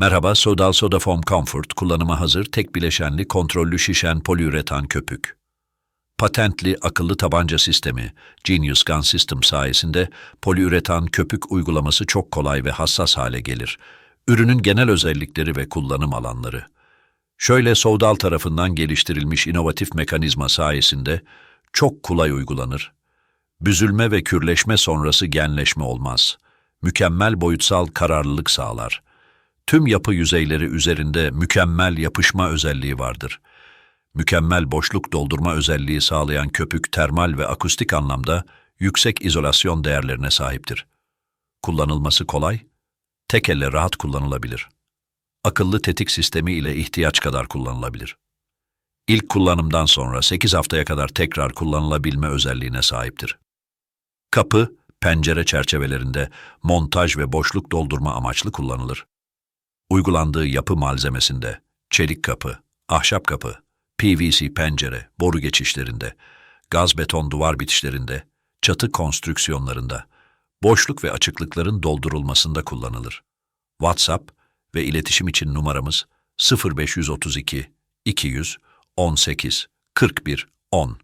Merhaba, Sodal Soda Foam Comfort kullanıma hazır tek bileşenli kontrollü şişen poliüretan köpük. Patentli akıllı tabanca sistemi Genius Gun System sayesinde poliüretan köpük uygulaması çok kolay ve hassas hale gelir. Ürünün genel özellikleri ve kullanım alanları. Şöyle Sodal tarafından geliştirilmiş inovatif mekanizma sayesinde çok kolay uygulanır. Büzülme ve kürleşme sonrası genleşme olmaz. Mükemmel boyutsal kararlılık sağlar. Tüm yapı yüzeyleri üzerinde mükemmel yapışma özelliği vardır. Mükemmel boşluk doldurma özelliği sağlayan köpük termal ve akustik anlamda yüksek izolasyon değerlerine sahiptir. Kullanılması kolay, tek elle rahat kullanılabilir. Akıllı tetik sistemi ile ihtiyaç kadar kullanılabilir. İlk kullanımdan sonra 8 haftaya kadar tekrar kullanılabilme özelliğine sahiptir. Kapı, pencere çerçevelerinde montaj ve boşluk doldurma amaçlı kullanılır. Uygulandığı yapı malzemesinde çelik kapı, ahşap kapı, PVC pencere, boru geçişlerinde, gaz beton duvar bitişlerinde, çatı konstrüksiyonlarında, boşluk ve açıklıkların doldurulmasında kullanılır. WhatsApp ve iletişim için numaramız 0532 200 18 41 10